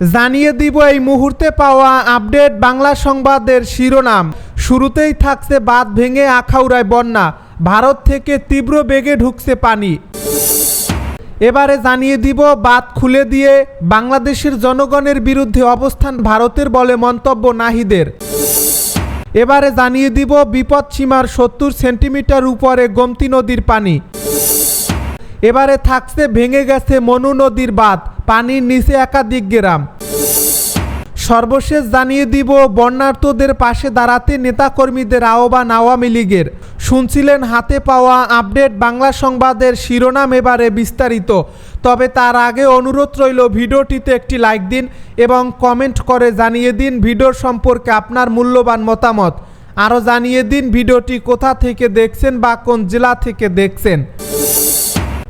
জানিয়ে দিব এই মুহূর্তে পাওয়া আপডেট বাংলা সংবাদের শিরোনাম। শুরুতেই থাকছে বাঁধ ভেঙে আখাউড়ায় বন্যা। ভারত থেকে তীব্র বেগে ঢুকছে পানি। এবারে জানিয়ে দিব, বাঁধ খুলে দিয়ে বাংলাদেশের জনগণের বিরুদ্ধে অবস্থান ভারতের বলে মন্তব্য নাহিদের। এবারে জানিয়ে দিব, বিপদ সীমার সত্তর সেন্টিমিটার উপরে গোমতী নদীর পানি। এবারে থাকছে ভেঙে গেছে মনু নদীর বাঁধ। পানির নিচে একাধিক গ্রাম। সর্বশেষ জানিয়ে দিব, বন্যার্তদের পাশে দাঁড়াতে নেতাকর্মীদের আহ্বান আওয়ামী লীগের। শুনছিলেন হাতে পাওয়া আপডেট বাংলা সংবাদের শিরোনাম এবারে বিস্তারিত। তবে তার আগে অনুরোধ রইল, ভিডিওটিতে একটি লাইক দিন এবং কমেন্ট করে জানিয়ে দিন ভিডিওর সম্পর্কে আপনার মূল্যবান মতামত। আরও জানিয়ে দিন ভিডিওটি কোথা থেকে দেখছেন বা কোন জেলা থেকে দেখছেন।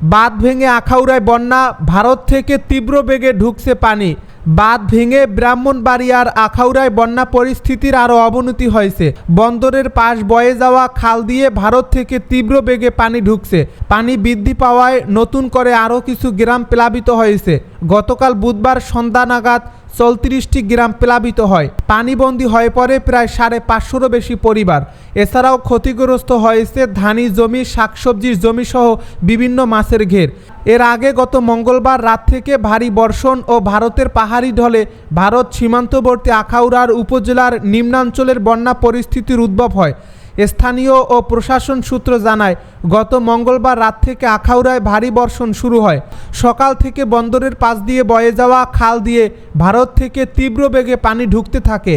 বাঁধ ভেঙে আখাউড়ায় বন্যা, ভারত থেকে তীব্র বেগে ঢুকছে পানি। বাঁধ ভেঙে ব্রাহ্মণবাড়িয়ার আখাউড়ায় বন্যা পরিস্থিতির আরও অবনতি হয়েছে। বন্দরের পাশ বয়ে যাওয়া খাল দিয়ে ভারত থেকে তীব্র বেগে পানি ঢুকছে। পানি বৃদ্ধি পাওয়ায় নতুন করে আরও কিছু গ্রাম প্লাবিত হয়েছে। গতকাল বুধবার সন্ধ্যা নাগাদ চৌত্রিশটি গ্রাম প্লাবিত হয়। পানিবন্দী হয়ে পড়ে প্রায় সাড়ে পাঁচশোরও বেশি পরিবার। এছাড়াও ক্ষতিগ্রস্ত হয়েছে ধানি জমি, শাকসবজির জমি সহ বিভিন্ন মাছের ঘের। এর আগে গত মঙ্গলবার রাত থেকে ভারী বর্ষণ ও ভারতের পাহাড়ি ঢলে ভারত সীমান্তবর্তী আখাউড়ার উপজেলার নিম্নাঞ্চলের বন্যা পরিস্থিতির উদ্ভব হয়। স্থানীয় ও প্রশাসন সূত্র জানায়, গত মঙ্গলবার রাত থেকে আখাউড়ায় ভারী বর্ষণ শুরু হয়। সকাল থেকে বন্দরের পাশ দিয়ে বয়ে যাওয়া খাল দিয়ে ভারত থেকে তীব্র বেগে পানি ঢুকতে থাকে।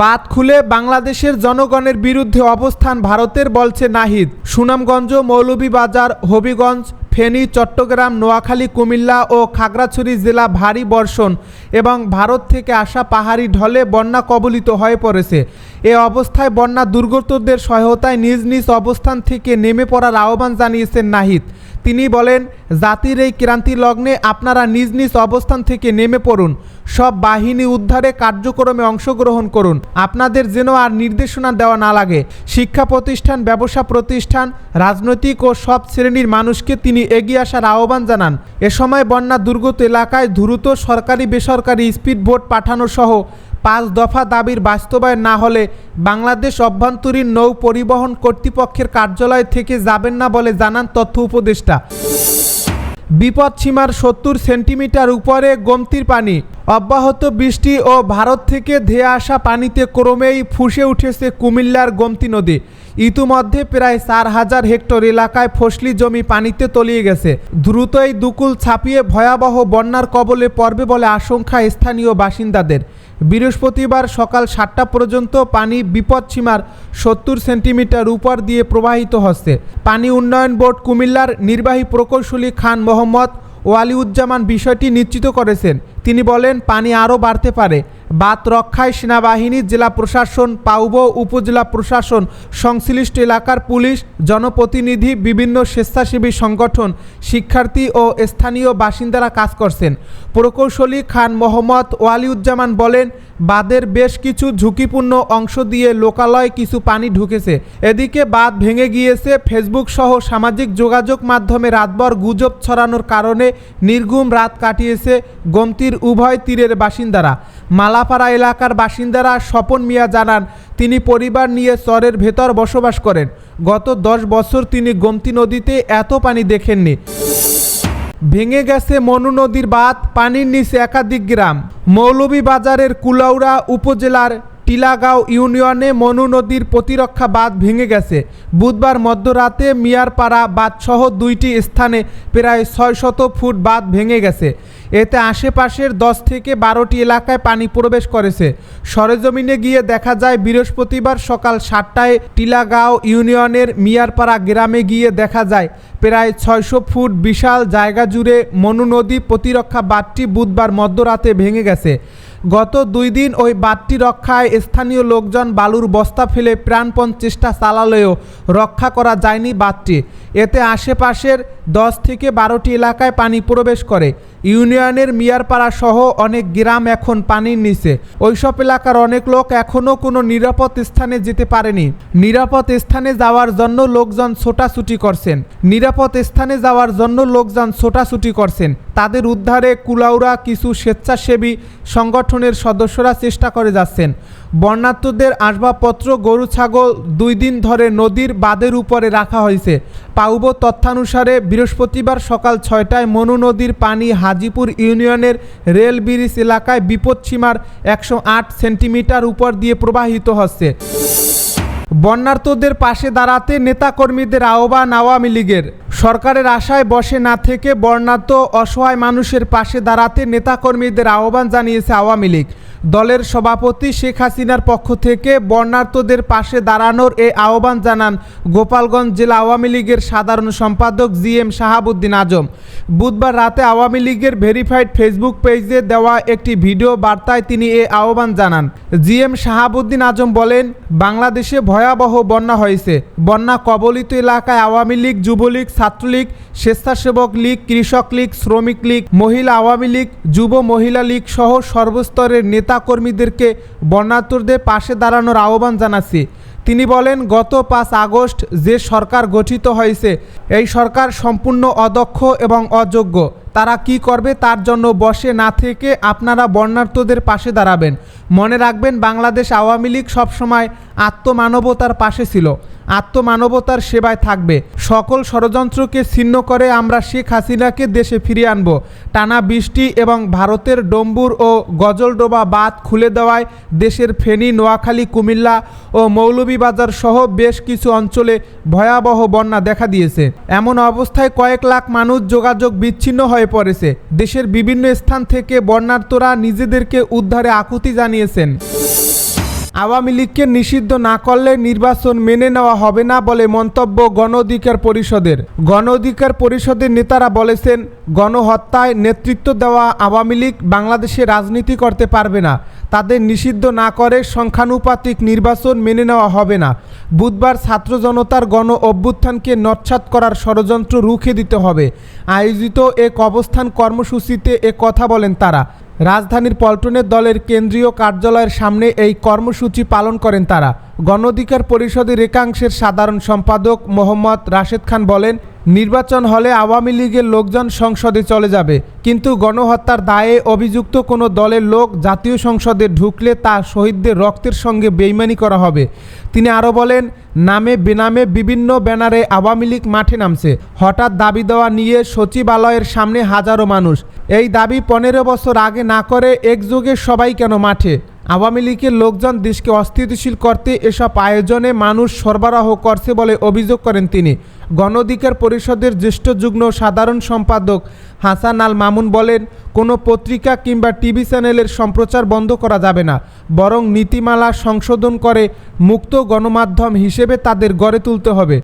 বাদ খুলে বাংলাদেশের জনগণের বিরুদ্ধে অবস্থান ভারতের বলছে নাহিদ। সুনামগঞ্জ, মৌলভীবাজার, হবিগঞ্জ ফেনী, চট্টগ্রাম, নোয়াখালী, কুমিল্লা ও খাগড়াছড়ি জেলা ভারী বর্ষণ এবং ভারত থেকে আসা পাহাড়ি ঢলে বন্যা কবলিত হয়ে পড়েছে। এ অবস্থায় বন্যা দুর্গতদের সহায়তায় নিজ নিজ অবস্থান থেকে নেমে পড়ার আহ্বান জানিয়েছেন নাহিদ। তিনি বলেন, জাতির এই ক্রান্তি লগ্নে আপনারা নিজ নিজ অবস্থান থেকে নেমে পড়ুন। সব বাহিনী উদ্ধারে কার্যক্রমে অংশগ্রহণ করুন। আপনাদের যেন আর নির্দেশনা দেওয়া না লাগে। শিক্ষা প্রতিষ্ঠান, ব্যবসা প্রতিষ্ঠান, রাজনৈতিক ও সব শ্রেণির মানুষকে তিনি এগিয়ে আসার আহ্বান জানান। এ সময় বন্যা দুর্গত এলাকায় দ্রুত সরকারি বেসরকারি স্পিড বোট পাঠানো সহ পাঁচ দফা দাবির বাস্তবায়ন না হলে বাংলাদেশ অভ্যন্তরীণ নৌ পরিবহন কর্তৃপক্ষের কার্যালয় থেকে যাবেন না বলে জানান তথ্য উপদেষ্টা। বিপদ সীমার সত্তর সেন্টিমিটার উপরে গোমতির পানি। অব্যাহত বৃষ্টি ও ভারত থেকে ধেয়ে আসা পানিতে ক্রমেই ফুসে উঠেছে কুমিল্লার গমতি নদী। ইতিমধ্যে প্রায় চার হাজার হেক্টর এলাকায় ফসলি জমি পানিতে তলিয়ে গেছে। দ্রুতই দুকুল ছাপিয়ে ভয়াবহ বন্যার কবলে পড়বে বলে আশঙ্কা স্থানীয় বাসিন্দাদের। বৃহস্পতিবার সকাল সাতটা পর্যন্ত পানি বিপদসীমার সত্তর সেন্টিমিটার উপর দিয়ে প্রবাহিত হচ্ছে। পানি উন্নয়ন বোর্ড কুমিল্লার নির্বাহী প্রকৌশলী খান মোহাম্মদ ওয়ালিউজ্জামান বিষয়টি নিশ্চিত করেছেন। তিনি বলেন, পানি আরও বাড়তে পারে। বাত রক্ষায় সেনাবাহিনী, জেলা প্রশাসন, পাউব উপজেলা প্রশাসন, সংশ্লিষ্ট এলাকার পুলিশ, জনপ্রতিনিধি, বিভিন্ন স্বেচ্ছাসেবী সংগঠন, শিক্ষার্থী ও স্থানীয় বাসিন্দারা কাজ করছেন। প্রকৌশলী খান মোহাম্মদ ওয়ালিউজ্জামান বলেন, বাঁধের বেশ কিছু ঝুঁকিপূর্ণ অংশ দিয়ে লোকালয় কিছু পানি ঢুকেছে। এদিকে বাঁধ ভেঙে গিয়েছে ফেসবুক সহ সামাজিক যোগাযোগ মাধ্যমে রাতভর গুজব ছড়ানোর কারণে নির্ঘুম রাত কাটিয়েছে গোমতির উভয় তীরের বাসিন্দারা। মালাপাড়া এলাকার বাসিন্দারা স্বপন মিয়া জানান, তিনি পরিবার নিয়ে চরের ভেতর বসবাস করেন। গত দশ বছর তিনি গোমতী নদীতে এত পানি দেখেননি। ভেঙে গেছে মনু নদীর বাঁধ, পানির নিচে একাধিক গ্রাম। মৌলভীবাজারের কুলাউড়া উপজেলার টিলাগাঁও ইউনিয়নে মনু নদীর প্রতিরক্ষা বাঁধ ভেঙে গেছে। বুধবার মধ্যরাতে মিয়ারপাড়া বাঁধসহ দুইটি স্থানে প্রায় ছয় শত ফুট বাঁধ ভেঙে গেছে। এতে আশেপাশের দশ থেকে বারোটি এলাকায় পানি প্রবেশ করেছে। সরেজমিনে গিয়ে দেখা যায়, বৃহস্পতিবার সকাল সাতটায় টিলাগাঁও ইউনিয়নের মিয়ারপাড়া গ্রামে গিয়ে দেখা যায়, প্রায় ছয়শো ফুট বিশাল জায়গা জুড়ে মনু নদী প্রতিরক্ষা বাঁধটি বুধবার মধ্যরাতে ভেঙে গেছে। গত দুই দিন ওই বাঁধটি রক্ষায় স্থানীয় লোকজন বালুর বস্তা ফেলে প্রাণপণ চেষ্টা চালালেও রক্ষা করা যায়নি বাঁধটি। এতে আশেপাশের দশ থেকে বারোটি এলাকায় পানি প্রবেশ করে। ইউনিয়নের মিয়ারপাড়া সহ অনেক গ্রাম এখন পানির নিচে। ওইসব এলাকার অনেক লোক এখনও কোনো নিরাপদ স্থানে যেতে পারেনি। নিরাপদ স্থানে যাওয়ার জন্য লোকজন ছোটাছুটি করছেন। নিরাপদ স্থানে যাওয়ার জন্য লোকজন ছোটাছুটি করছেন। তাদের উদ্ধারে কুলাউড়া কিছু স্বেচ্ছাসেবী সংগঠনের সদস্যরা চেষ্টা করে যাচ্ছেন। বন্যার্থদের আসবাবপত্র, গরু, ছাগল দুই দিন ধরে নদীর বাঁধের উপরে রাখা হয়েছে। পাউব তথ্যানুসারে বৃহস্পতিবার সকাল ছয়টায় মনু নদীর পানি হাজিপুর ইউনিয়নের রেল ব্রিজ এলাকায় বিপদসীমার একশো আট সেন্টিমিটার উপর দিয়ে প্রবাহিত হচ্ছে। বন্যার্থদের পাশে দাঁড়াতে নেতাকর্মীদের আহ্বান আওয়ামী লীগের। সরকারের আশায় বসে না থেকে বন্যার্থ অসহায় মানুষের পাশে দাঁড়াতে নেতাকর্মীদের আহ্বান জানিয়েছে আওয়ামী লীগ। দলের সভাপতি শেখ হাসিনার পক্ষ থেকে বন্যার্থদের পাশে দাঁড়ানোর এ আহ্বান জানান গোপালগঞ্জ জেলা আওয়ামী লীগের সাধারণ সম্পাদক জি এম শাহাবুদ্দিন আজম। বুধবার রাতে আওয়ামী লীগের ভেরিফাইড ফেসবুক পেজে দেওয়া একটি ভিডিও বার্তায় তিনি এ আহ্বান জানান। জি এম শাহাবুদ্দিন আজম বলেন, বাংলাদেশে ভয়াবহ বন্যা হয়েছে। বন্যা কবলিত এলাকায় আওয়ামী লীগ, যুবলীগ, ছাত্রলীগ, স্বেচ্ছাসেবক লীগ, কৃষক লীগ, শ্রমিক লীগ, মহিলা আওয়ামী লীগ, যুব মহিলা লীগ সহ সর্বস্তরের নেতাকর্মীদেরকে বন্যার্থদের পাশে দাঁড়ানোর আহ্বান জানাচ্ছি। তিনি বলেন, গত পাঁচ আগস্ট যে সরকার গঠিত হয়েছে, এই সরকার সম্পূর্ণ অদক্ষ এবং অযোগ্য। তারা কি করবে তার জন্য বসে না থেকে আপনারা বন্যার্থদের পাশে দাঁড়াবেন। মনে রাখবেন, বাংলাদেশ আওয়ামী লীগ সবসময় আত্মমানবতার পাশে ছিল। আত্মমানবতার সেবায় থাকবে। সকল ষড়যন্ত্রকে ছিন্ন করে আমরা শেখ হাসিনাকে দেশে ফিরিয়ে আনব। টানা বৃষ্টি এবং ভারতের ডম্বুর ও গজলডোবা বাঁধ খুলে দেওয়ায় দেশের ফেনী, নোয়াখালী, কুমিল্লা ও মৌলভীবাজার সহ বেশ কিছু অঞ্চলে ভয়াবহ বন্যা দেখা দিয়েছে। এমন অবস্থায় কয়েক লাখ মানুষ যোগাযোগ বিচ্ছিন্ন হয়ে পড়েছে। দেশের বিভিন্ন স্থান থেকে বর্ণার্থরা নিজেদেরকে উদ্ধারে আকুতি জানিয়েছেন। আওয়ামী লীগকে নিষিদ্ধ না করলে নির্বাচন মেনে নেওয়া হবে না বলে মন্তব্য গণ অধিকার পরিষদের। গণ অধিকার পরিষদের নেতারা বলেছেন, গণহত্যায় নেতৃত্ব দেওয়া আওয়ামী লীগ বাংলাদেশে রাজনীতি করতে পারবে না। তাদের নিষিদ্ধ না করে সংখ্যানুপাতিক নির্বাচন মেনে নেওয়া হবে না। বুধবার ছাত্র জনতার গণ অভ্যুত্থানকে নৎসাত করার ষড়যন্ত্র রুখে দিতে হবে। আয়োজিত এক অবস্থান কর্মসূচিতে এ কথা বলেন তারা। রাজধানীর পল্টনের দলের কেন্দ্রীয় কার্যালয়ের সামনে এই কর্মসূচি পালন করেন তারা। গণ অধিকার পরিষদের একাংশের সাধারণ সম্পাদক মোহাম্মদ রাশেদ খান বলেন নির্বাচন হলে আওয়ামী লীগের লোকজন সংসদে চলে যাবে, কিন্তু গণহত্যার দায়ে অভিযুক্ত কোনো দলের লোক জাতীয় সংসদে ঢুকলে তা শহীদদের রক্তের সঙ্গে বেইমানি করা হবে। তিনি আরও বলেন, নামে বেনামে বিভিন্ন ব্যানারে আওয়ামী লীগ মাঠে নামছে। হঠাৎ দাবি দেওয়া নিয়ে সচিবালয়ের সামনে হাজারো মানুষ। এই দাবি পনেরো বছর আগে না করে একযোগে সবাই কেন মাঠে? আওয়ামী লীগের লোকজন দেশকে অস্থিতিশীল করতে এসব আয়োজনে মানুষ সরবরাহ করছে বলে অভিযোগ করেন তিনি। গণ অধিকার পরিষদের জ্যেষ্ঠ যুগ্ম সাধারণ সম্পাদক হাসান আল মামুন বলেন, কোনো পত্রিকা কিংবা টিভি চ্যানেলের সম্প্রচার বন্ধ করা যাবে না, বরং নীতিমালা সংশোধন করে মুক্ত গণমাধ্যম হিসেবে তাদের গড়ে তুলতে হবে।